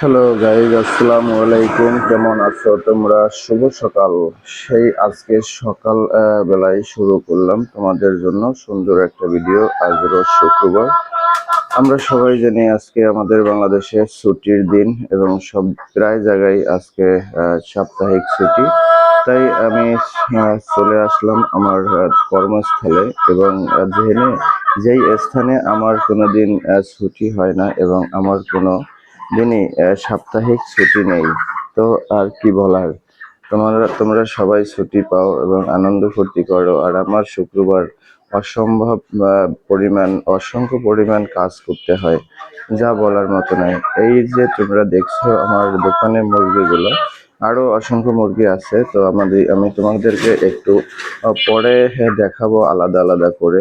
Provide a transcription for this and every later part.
Hello guys আসসালামু আলাইকুম কেমন আছো তোমরা? শুভ সকাল। সেই আজকে সকাল বেলায় শুরু করলাম তোমাদের জন্য সুন্দর একটা ভিডিও আজ রোজ শুক্রবার। আমরা সবাই জানি আজকে আমাদের বাংলাদেশে ছুটির দিন এবং সব প্রায় জায়গায় আজকে সাপ্তাহিক ছুটি। তাই আমি চলে আসলাম আমার কর্মস্থলে এবং যেখানে, যেই স্থানে আমার কোনো দিন ছুটি হয় না এবং আমার কোনো দিনই সাপ্তাহিক ছুটি নেই। তো আর কি বলার? তোমরা তোমরা সবাই ছুটি পাও এবং আনন্দ ফুর্তি করো। আর আমার শুক্রবার অসম্ভব পরিমাণ, অসংখ্য পরিমাণ কাজ করতে হয়, যা বলার মতো নয় এই যে তোমরা দেখছ আমার দোকানে মুরগিগুলো আরও অসংখ্য মুরগি আছে, তো আমাদের, আমি তোমাদেরকে একটু পরে দেখাবো আলাদা আলাদা করে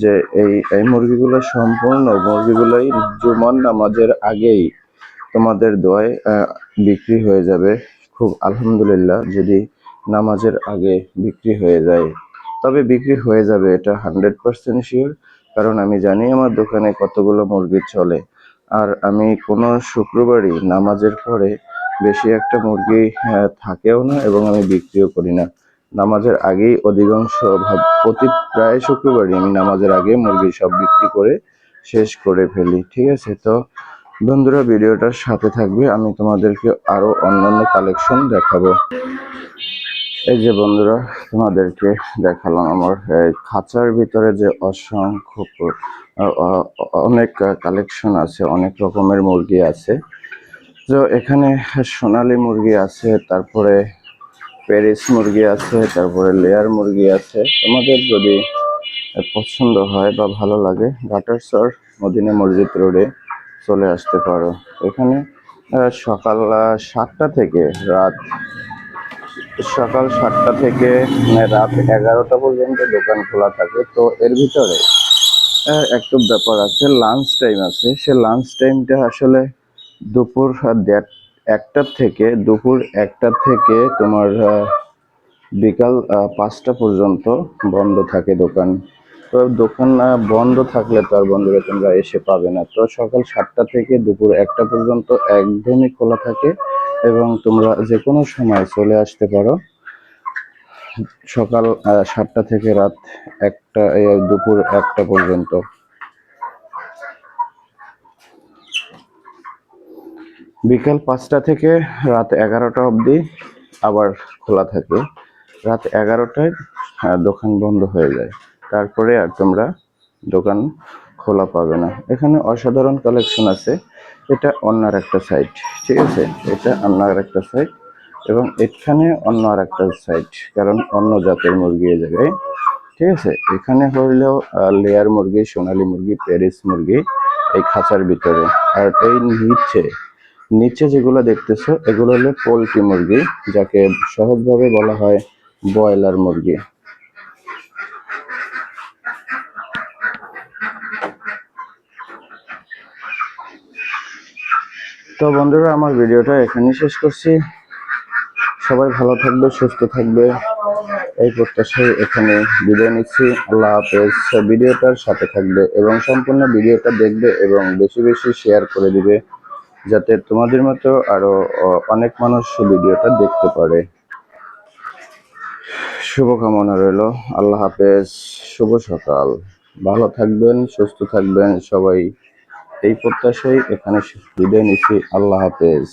যে এই এই মুরগিগুলো সম্পূর্ণ, মুরগিগুলোই জুমার নামাজের আগেই তোমাদের দোয়ায় বিক্রি হয়ে যাবে। খুব আলহামদুলিল্লাহ, যদি নামাজের আগে বিক্রি হয়ে যায়। তবে বিক্রি হয়ে যাবে, এটা হান্ড্রেড পার্সেন্ট শিওর। কারণ আমি জানি আমার দোকানে কতগুলো মুরগি চলে। আর আমি কোনো শুক্রবারই নামাজের পরে বেশি একটা মুরগি থাকেও না এবং আমি বিক্রিও করি না। নামাজের আগেই অধিকাংশ প্রতি প্রায় শুক্রবারই আমি নামাজের আগে মুরগি সব বিক্রি করে শেষ করে ফেলি, ঠিক আছে? তো বন্ধুরা, ভিডিওটার সাথে থাকবে। আমি তোমাদেরকে আরও অন্যান্য কালেকশন দেখাবো। এই যে বন্ধুরা, তোমাদেরকে দেখালাম আমার খাঁচার ভিতরে যে অসংখ্য অনেক কালেকশন আছে, অনেক রকমের মুরগি আছে। তো এখানে সোনালী মুরগি আছে, তারপরে প্যারিস মুরগি আছে, তারপরে লেয়ার মুরগি আছে। তোমাদের যদি পছন্দ হয় বা ভালো লাগে গাটার সর মদিনা মসজিদ রোডে চলে আসতে পারো। এখানে সকাল সাতটা থেকে রাত, সকাল সাতটা থেকে মানে রাত এগারোটা পর্যন্ত দোকান খোলা থাকে। তো এর ভিতরে একটু ব্যাপার আছে লাঞ্চ টাইম আছে। সে লাঞ্চ টাইমটা আসলে দুপুর একটার থেকে, দুপুর একটা থেকে তোমার বিকাল পাঁচটা পর্যন্ত বন্ধ থাকে দোকান। তো দোকান বন্ধ থাকলে তো আর বন্ধুরা তোমরা এসে পাবে না। তো সকাল সাতটা থেকে দুপুর একটা পর্যন্ত একদমই খোলা থাকে এবং তোমরা যে কোনো সময় চলে আসতে পারো। সকাল সাতটা থেকে রাত একটা দুপুর একটা পর্যন্ত। বিকাল পাঁচটা থেকে রাত এগারোটা অবধি আবার খোলা থাকে। রাত এগারোটায় দোকান বন্ধ হয়ে যায়। তারপরে আর তোমরা দোকান খোলা পাবে না। এখানে অসাধারণ কালেকশন আছে। এটা অন্য আর একটা সাইট ঠিক আছে? এটা অন্য আর একটা সাইট এবং এখানে অন্য আর একটা সাইট কারণ অন্য জাতের মুরগি এই জায়গায়, ঠিক আছে? এখানে হইলেও লেয়ার মুরগি, সোনালী মুরগি প্যারিস মুরগি, এই খাঁচার ভিতরে। আর এই নিচে নিচে যেগুলো দেখতেছো, এগুলো হলো পোলট্রি মুরগি, যাকে সহজভাবে বলা হয় ব্রয়লার মুরগি। তো বন্ধুরা, আমার ভিডিওটা এখানেই শেষ করছি। সবাই ভালো থাকবে, সুস্থ থাকবে। এই প্রত্যাশায় এখানে বিদায় নিচ্ছি। আল্লাহ হাফেজ। ভিডিওটার সাথে থাকবে এবং সম্পূর্ণ ভিডিওটা দেখবে এবং বেশি বেশি শেয়ার করে দিবে, যাতে তোমাদের মতো আরও অনেক মানুষ ভিডিওটা দেখতে পারে। শুভকামনা রইল। আল্লাহ হাফেজ। শুভ সকাল। ভালো থাকবেন, সুস্থ থাকবেন সবাই। এই প্রত্যাশায় এখানে বিদায় নিচ্ছি। আল্লাহ হাফেজ।